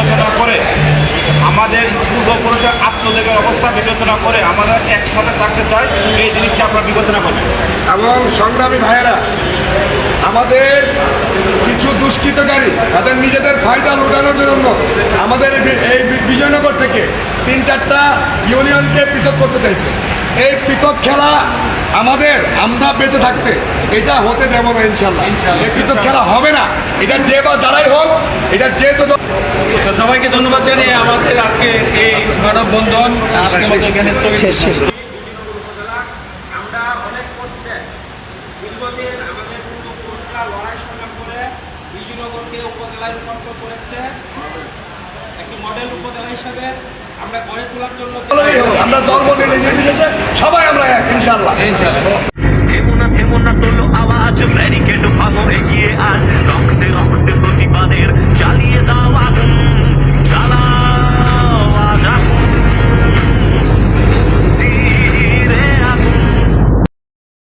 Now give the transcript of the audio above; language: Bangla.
বিবেচনা করে, আমাদের পূর্বপুরুষের আত্মত্যাগের অবস্থা বিবেচনা করে আমাদের একসাথে থাকতে চাই এই জিনিসটা আপনারা বিবেচনা করবেন। এবং সংগ্রামী ভাইয়েরা, আমাদের কিছু দুষ্কৃতকারী, তাদের নিজেদের ফায়দা লুটানোর জন্য আমাদের এই বিজয়নগর থেকে তিন চারটা ইউনিয়নকে পৃথক করতে চাইছে। এই পৃথক খেলা আমাদের আমরা বেঁচে থাকতে এটা হতে দেব না ইনশাল্লাহ এই পৃথক খেলা হবে না। এটা যে বা যারাই হোক, এটা যে তো তো সবাইকে ধন্যবাদ জানিয়ে আমাদের আজকে এই মানববন্ধন আজকের মতো এখানে স্থগিত আমরা অনেক কষ্টে দীর্ঘদিন আমাদের লড়াই সংগ্রাম করে বিজয়নগরকে উপজেলায় রূপান্তর করেছে। একটি মডেল উপজেলা হিসাবে আমরা গড়ে তোলার জন্য আমরা ধর্ম নির্বিশেষে সবাই আমরা এক ইনশাল্লাহ